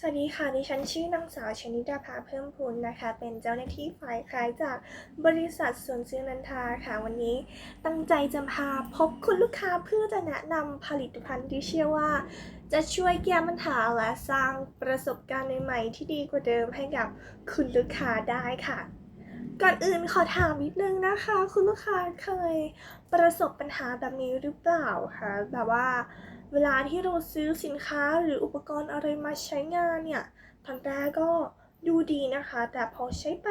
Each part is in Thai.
สวัสดีค่ะ ดิฉันชื่อนางสาวชนิดาภาเพิ่มพูนนะคะ เป็นเจ้าหน้าที่ฝ่ายขายจากบริษัทสวนซื้อนันทาค่ะ วันนี้ตั้งใจจะพาพบคุณลูกค้าเพื่อจะแนะนำผลิตภัณฑ์ที่เชื่อว่า จะช่วยแก้ปัญหาและสร้างประสบการณ์ใหม่ๆที่ดีกว่าเดิมให้กับคุณลูกค้าได้ค่ะก่อนอื่นขอถามนิดนึงนะคะ คุณลูกค้าเคยประสบปัญหาแบบนี้หรือเปล่าคะแบบว่า เวลาที่เราซื้อสินค้าหรืออุปกรณ์อะไรมาใช้งานเนี่ยตอนแรกก็ดูดีนะคะ แต่พอใช้ไป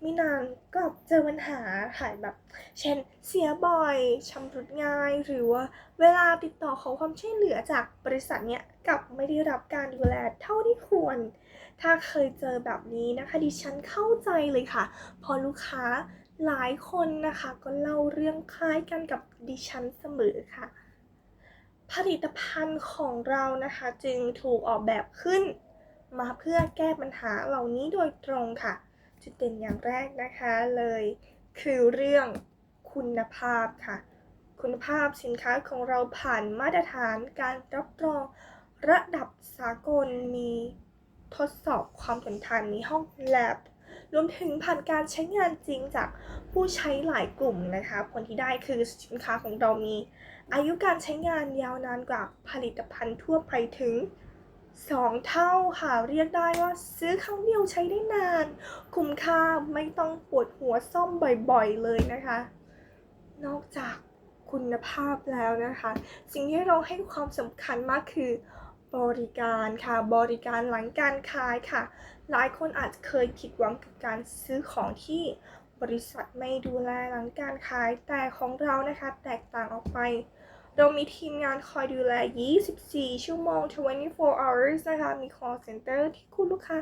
ไม่นานก็เจอปัญหาค่ะแบบ เช่น เสียบ่อยชำรุดง่าย หรือว่าเวลาติดต่อขอความช่วยเหลือจากบริษัทเนี่ยกลับไม่ได้รับการดูแลเท่าที่ควร ถ้าเคยเจอแบบนี้นะคะ ดิฉันเข้าใจเลยค่ะ พอลูกค้าหลายคนนะคะ ก็เล่าเรื่องคล้ายกันกับดิฉันเสมอค่ะ ผลิตภัณฑ์ของเรานะคะจึงถูกออกแบบขึ้น มาเพื่อแก้ปัญหาเหล่านี้โดยตรงค่ะ จุดเด่นอย่างแรกนะคะเลย คือเรื่องคุณภาพค่ะ คุณภาพสินค้าของเราผ่านมาตรฐานการรับรองระดับสากลมีทดสอบความทนทานในห้องแลบ รวมถึงผ่านการใช้งานจริงจากผู้ใช้หลายกลุ่มนะคะผลที่ได้คือสินค้าของเรามี อายุการใช้งานยาวนานกว่าผลิตภัณฑ์ทั่วไปถึง 2 เท่าค่ะเรียกได้ว่าซื้อครั้งเดียวใช้ได้นาน คุ้มค่าไม่ต้องปวดหัวซ่อมบ่อยๆเลยนะคะ นอกจากคุณภาพแล้วนะคะ สิ่งที่เราให้ความสำคัญมากคือ บริการค่ะบริการหลังการขายค่ะ หลายคนอาจจะเคยผิดหวังกับการซื้อของที่บริษัทไม่ดูแลหลังการขายแต่ของเรานะคะ แตกต่างออกไป เรามีทีมงานคอยดูแล 24 ชั่วโมง 24 hours นะคะ มี call center ที่คุณลูกค้า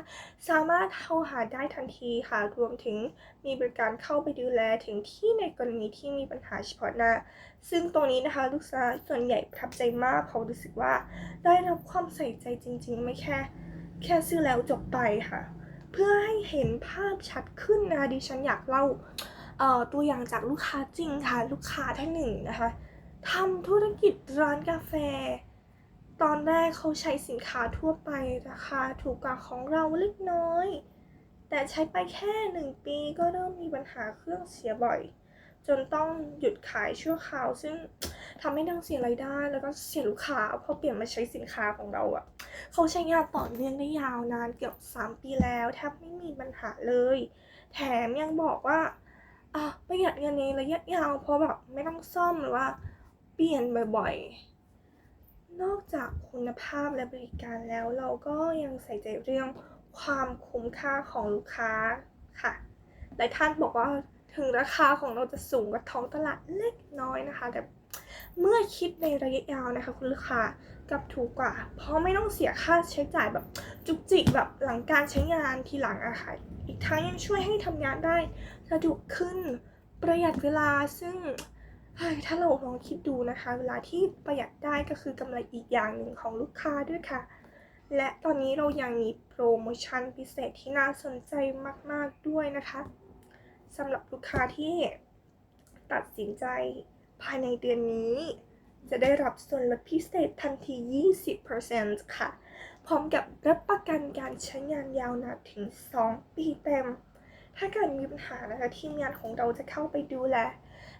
สามารถโทรหาได้ทันทีค่ะ รวมถึงมีบริการเข้าไปดูแลถึงที่ในกรณีที่มีปัญหาเฉพาะหน้า ซึ่งตรงนี้นะคะลูกค้าส่วนใหญ่ประทับใจมากเขารู้สึกว่าได้รับความใส่ใจจริง ๆ ไม่แค่ แค่ซื้อแล้วจบไปค่ะ เพื่อให้เห็นภาพชัดขึ้นนะคะดิฉันอยากเล่าตัวอย่างจากลูกค้าจริงค่ะ ลูกค้าท่านหนึ่งนะคะ ทำธุรกิจร้านกาแฟ ตอนแรกเขาใช้สินค้าทั่วไปราคาถูกกว่าของเราเล็กน้อย แต่ใช้ไปแค่หนึ่งปีก็เริ่มมีปัญหาเครื่องเสียบ่อย จนต้องหยุดขายชั่วคราว ซึ่งทำให้ดังเสียรายได้แล้วก็เสียลูกค้าพอเปลี่ยนมาใช้สินค้าของเราอะเขาใช้งานต่อเนื่องได้ยาวนานเกือบ 3 ปีแล้วแทบไม่มีปัญหาเลย แถมยังบอกว่าอะประหยัดเงินในระยะยาวเพราะแบบไม่ต้องซ่อมหรือว่า เปลี่ยนบ่อยๆ นอกจากคุณภาพและบริการแล้วเราก็ยังใส่ใจเรื่องความคุ้มค่าของลูกค้าค่ะ หลายท่านบอกว่าถึงราคาของเราจะสูงกว่าท้องตลาดเล็กน้อยนะคะ แต่เมื่อคิดในระยะยาวนะคะ คุณลูกค้ากับถูกกว่า เพราะไม่ต้องเสียค่าใช้จ่ายแบบจุกจิกแบบหลังการใช้งานทีหลังอะค่ะ อีกทั้งยังช่วยให้ทำงานได้สะดวกขึ้นประหยัดเวลาซึ่ง ถ้าเราลองคิดดูนะคะ เวลาที่ประหยัดได้ก็คือกำไรอีกอย่างหนึ่งของลูกค้าด้วยค่ะ และตอนนี้เรายังมีโปรโมชั่นพิเศษที่น่าสนใจมาก ๆด้วยนะคะสำหรับลูกค้าที่ตัดสินใจภายในเดือนนี้ จะได้รับส่วนลดพิเศษทันที 20%ค่ะ พร้อมกับรับประกันการใช้งานยาวนานถึง 2 ปีเต็ม ถ้าเกิดมีปัญหานะคะทีมงานของเราจะเข้าไปดูแล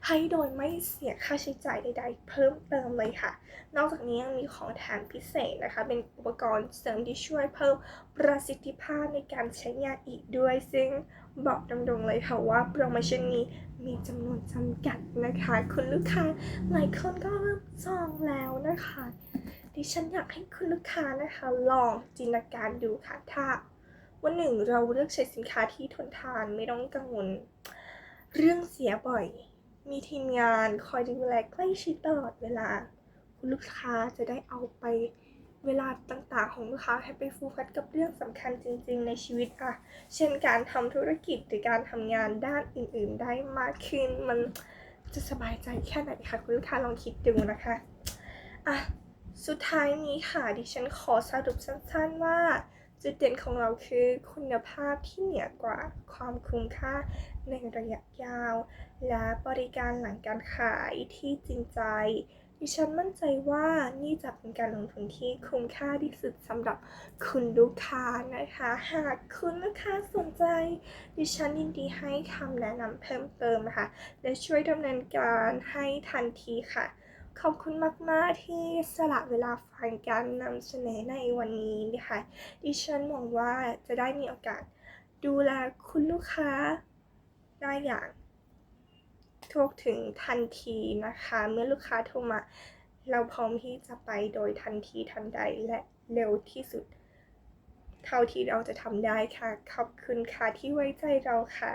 ให้โดยไม่เสียค่าใช้จ่ายใด ๆ เพิ่มเติมเลยค่ะ นอกจากนี้ยังมีของแถมพิเศษนะคะ เป็นอุปกรณ์เสริมที่ช่วยเพิ่มประสิทธิภาพในการใช้งานอีกด้วย ซึ่งบอกตรงๆเลยค่ะว่าโปรโมชั่นนี้มีจำนวนจำกัดนะคะ คุณลูกค้าหลายคนก็เริ่มจองแล้วนะคะ ดิฉันอยากให้คุณลูกค้านะคะ ลองจินตนาการดูค่ะถ้าวันหนึ่งเราเลือกใช้สินค้าที่ทนทานไม่ต้องกังวล เรื่องเสียบ่อย มีทีมงานคอยดูแลใกล้ชิดตลอดเวลา คุณลูกค้าจะได้เอาไปเวลาต่างๆ ของลูกค้าให้ไปโฟกัสกับเรื่องสำคัญจริงๆ ในชีวิตอะเช่นการทำธุรกิจหรือการทำงานด้านอื่นๆ ได้มากขึ้น มันจะสบายใจแค่ไหนคะคุณลูกค้าลองคิดดูนะคะอะสุดท้ายนี้ค่ะดิฉันขอสรุปสั้นๆว่า จุดเด่นของเราคือคุณภาพที่เหนือกว่าความคุ้มค่าในระยะยาว และบริการหลังการขายที่จริงใจ ดิฉันมั่นใจว่านี่จะเป็นการลงทุนที่คุ้มค่าที่สุดสำหรับคุณลูกค้านะคะ หากคุณลูกค้าสนใจ ดิฉันยินดีให้คำแนะนำเพิ่มเติมค่ะ และช่วยดำเนินการให้ทันทีค่ะ ขอบคุณมาก ๆ ที่สละเวลาฟังการนำเสนอในวันนี้นะคะ ดิฉันหวังว่าจะได้มีโอกาสดูแลคุณลูกค้าได้อย่างทั่วถึงทันทีนะคะ เมื่อลูกค้าโทรมา เราพร้อมที่จะไปโดยทันทีทันใดและเร็วที่สุด เท่าที่เราจะทำได้ค่ะ ขอบคุณค่ะที่ไว้ใจเราค่ะ